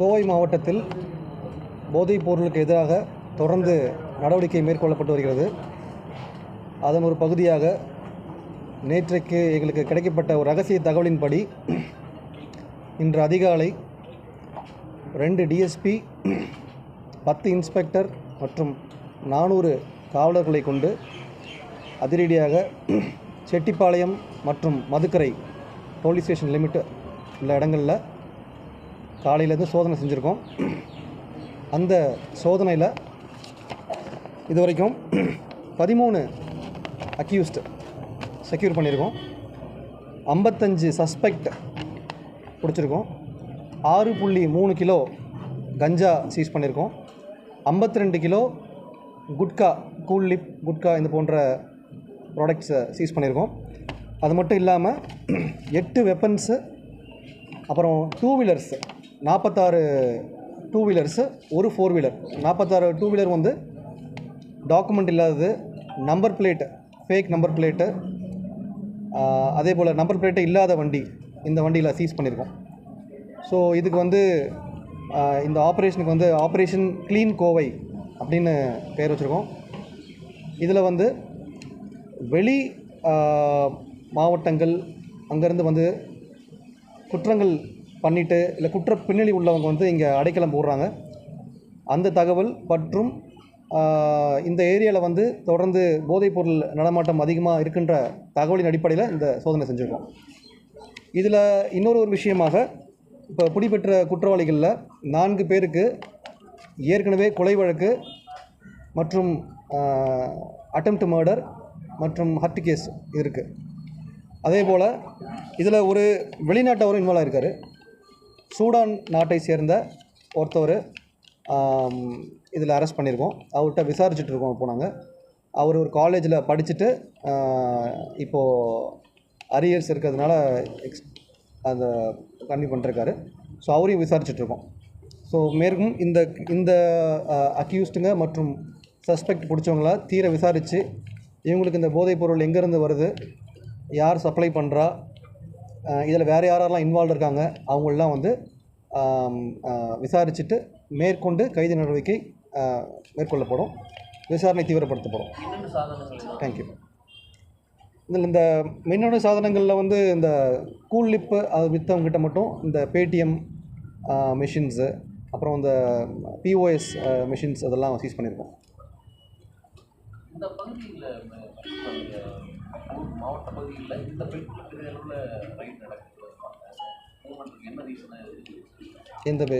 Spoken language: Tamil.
கோவை மாவட்டத்தில் போதைப் பொருளுக்கு எதிராக தொடர்ந்து நடவடிக்கை மேற்கொள்ளப்பட்டு வருகிறது. அதன் ஒரு பகுதியாக நேற்றைக்கு எங்களுக்கு கிடைக்கப்பட்ட ஒரு ரகசிய தகவலின்படி இன்று அதிகாலை ரெண்டு டிஎஸ்பி பத்து இன்ஸ்பெக்டர் மற்றும் நானூறு காவலர்களை கொண்டு அதிரடியாக செட்டிப்பாளையம் மற்றும் மதுக்கரை போலீஸ் ஸ்டேஷன் லிமிட் உள்ள இடங்களில் காலையிலேருந்து சோதனை செஞ்சுருக்கோம். அந்த சோதனையில் இது வரைக்கும் பதிமூணு அக்யூஸ்டு செக்யூர் பண்ணியிருக்கோம். ஐம்பத்தஞ்சு சஸ்பெக்ட் பிடிச்சிருக்கோம். ஆறு புள்ளி மூணு கிலோ கஞ்சா சீஸ் பண்ணியிருக்கோம். ஐம்பத்தி ரெண்டு kilo gutkha Cool Lip gutkha இந்த போன்ற ப்ராடக்ட்ஸை சீஸ் பண்ணியிருக்கோம். அது மட்டும் இல்லாமல் எட்டு வெப்பன்ஸு அப்புறம் டூ வீலர்ஸு நாற்பத்தாறு டூ வீலர்ஸு ஒரு ஃபோர் வீலர் நாற்பத்தாறு டூ வீலர் வந்து டாக்குமெண்ட் இல்லாதது number plate fake number plate அதே போல் நம்பர் பிளேட்டு இல்லாத வண்டி இந்த வண்டியில் சீஸ் பண்ணியிருக்கோம் ஸோ இதுக்கு வந்து இந்த ஆப்ரேஷனுக்கு வந்து ஆப்ரேஷன் க்ளீன் கோவை அப்படின்னு பேர் வச்சுருக்கோம். இதில் வந்து வெளி மாவட்டங்கள் அங்கேருந்து வந்து குற்றங்கள் பண்ணிட்டு இல்லை குற்ற பின்னணி உள்ளவங்க வந்து இங்கே அடைக்கலம் போடுறாங்க. அந்த தகவல் மற்றும் இந்த ஏரியாவில் வந்து தொடர்ந்து போதைப்பொருள் நடமாட்டம் அதிகமாக இருக்கின்ற தகவலின் அடிப்படையில் இந்த சோதனை செஞ்சுருக்கோம். இதில் இன்னொரு ஒரு விஷயமாக இப்போ பிடிபெற்ற குற்றவாளிகளில் நான்கு பேருக்கு ஏற்கனவே கொலை வழக்கு மற்றும் அட்டம்ப்ட் மர்டர் மற்றும் ஹர்ட் கேஸ் இருக்குது அதே போல் இதில் ஒரு வெளிநாட்டவரும் இன்வால்வ் ஆகிருக்காரு சூடான் நாட்டை சேர்ந்த ஒருத்தவர் இதில் அரெஸ்ட் பண்ணியிருக்கோம். அவர்கிட்ட விசாரிச்சுட்டு இருக்கோம் இப்போ நாங்கள் அவர் ஒரு காலேஜில் படிச்சுட்டு இப்போது அரியர்ஸ் இருக்கிறதுனால எக்ஸ் அந்த கம்மி பண்ணிருக்காரு. ஸோ அவரையும் விசாரிச்சுட்ருக்கோம் ஸோ மேற்கும் இந்த இந்த அக்யூஸ்டுங்க மற்றும் சஸ்பெக்ட் பிடிச்சவங்கள தீர விசாரித்து இவங்களுக்கு இந்த போதைப் பொருள் எங்கேருந்து வருது யார் சப்ளை பண்ணுறா இதில் வேறு யாரெல்லாம் இன்வால்வ் இருக்காங்க அவங்களெலாம் வந்து விசாரிச்சுட்டு மேற்கொண்டு கைது நடவடிக்கை மேற்கொள்ளப்படும். விசாரணை தீவிரப்படுத்தப்படும். தேங்க்யூ இதில் இந்த மின்னணு சாதனங்களில் வந்து இந்த கூல் லிப்பு அது விற்றவங்ககிட்ட மட்டும் இந்த பேடிஎம் மிஷின்ஸு அப்புறம் இந்த பிஓஎஸ் மிஷின்ஸ் அதெல்லாம் சீஸ் பண்ணியிருக்கோம். இந்த பகுதியில் ஒரு மாவட்ட பகுதியில் இந்த பெண்களுக்கு பெரிய அளவில் ரைட் நடக்குது. என்ன ரீசனாக எந்த பே